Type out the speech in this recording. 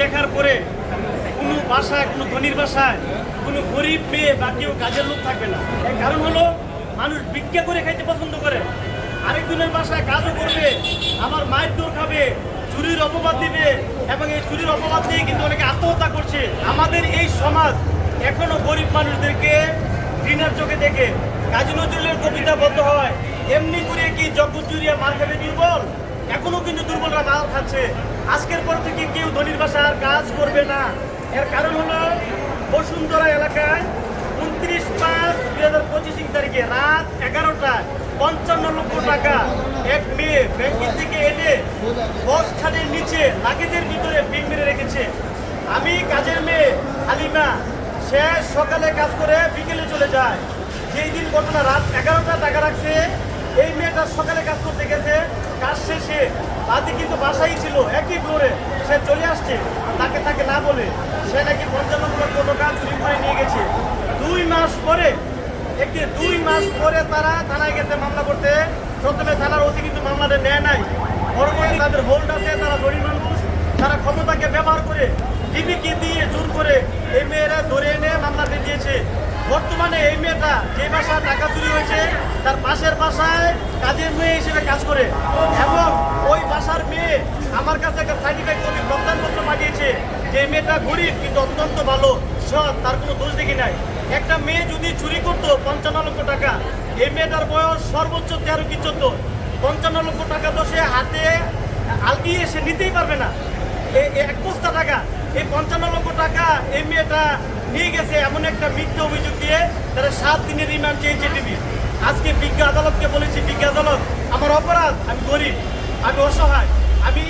দেখার পরে কোনো বাসায়, কোনো ধনির বাসায়, কোনো গরিব মেয়ে বা কেউ কাজের লোক থাকবে না। এর কারণ হলো মানুষ ভিক্ষা করে খাইতে পছন্দ করে। আরেকজনের বাসায় কাজও করবে আমার মায়ের দৌড় খাবে, চুরির অপবাদ দিবে এবং এই চুরির অপবাদ দিয়ে কিন্তু অনেকে আত্মহত্যা করছে। আমাদের এই সমাজ এখনও গরিব মানুষদেরকে ঘৃণার চোখে দেখে। কাজী নজরুলের কবিতা বদ্ধ হয়, এমনি করে কি জগৎ জুড়িয়া মার খাবে দুর্বল? এখনও কিন্তু দুর্বলরা মাল খাচ্ছে। আজকের পর থেকে কেউ ধনির বাসার কাজ করবে না। এর কারণ হলো বসুন্ধরা এলাকায় উনত্রিশ পাঁচ দুই হাজার পঁচিশ তারিখে রাত এগারোটায় পঞ্চান্ন লক্ষ টাকা এক মেয়ে ব্যাংকের থেকে এনে বস খানের নিচে লাগেজের ভিতরে বিল মেরে রেখেছে। আমি কাজের মেয়ে হালিমা, সে সকালে কাজ করে বিকেলে চলে যায়। যেই দিন ঘটনা রাত এগারোটা টাকা রাখছে, এই মেয়েটা সকালে কাজ করতে গেছে তাতে কিন্তু বাসাই ছিল, একই ফ্লোরে সে চলে আসছে তাকে তাকে না বলে সে নাকি পঞ্চান্ন লক্ষ টাকা চুরি করে নিয়ে গেছে। দুই মাস পরে, একটি দুই মাস পরে তারা থানায় গেছে মামলা করতে। প্রথমে থানার ওসি কিন্তু মামলাটা নেয় নাই। পরবর্তী তাদের হোল্ড আছে, তারা গরিব মানুষ। তারা ক্ষমতাকে ব্যবহার করে ডিবিকে দিয়ে জোর করে এই মেয়েরা ধরে এনে মামলাতে দিয়েছে বর্তমানে এই মেয়েটা যে বাসায় টাকা চুরি হয়েছে, তার পাশের বাসায় কাজের মেয়ে হিসেবে কাজ করে। এবং বাসার মেয়ে আমার কাছে একটা সার্টিফিকেট কপি প্রত্যানপত্র পাঠিয়েছে। যে মেয়েটা গরিব কিন্তু অত্যন্ত ভালো, সৎ, তার কোনো দোষ দেখি নাই। একটা মেয়ে যদি চুরি করতো, পঞ্চান্ন লক্ষ টাকা। এই মেয়েটার বয়স সর্বোচ্চ তেরো কি চোদ্দ। পঞ্চান্ন লক্ষ টাকা তো সে হাতে আলগিয়ে সে নিতেই পারবে না। এক বস্তা টাকা। এই পঞ্চান্ন লক্ষ টাকা এই মেয়েটা নিয়ে গেছে এমন একটা মিথ্যা অভিযোগ দিয়ে তারা সাত দিনের রিমান্ড চেয়েছে টিভি। আজকে বিজ্ঞ আদালতকে বলেছি, বিজ্ঞ আদালত, আমার অপরাধ, আমি গরিব। আমি অসহায় আমি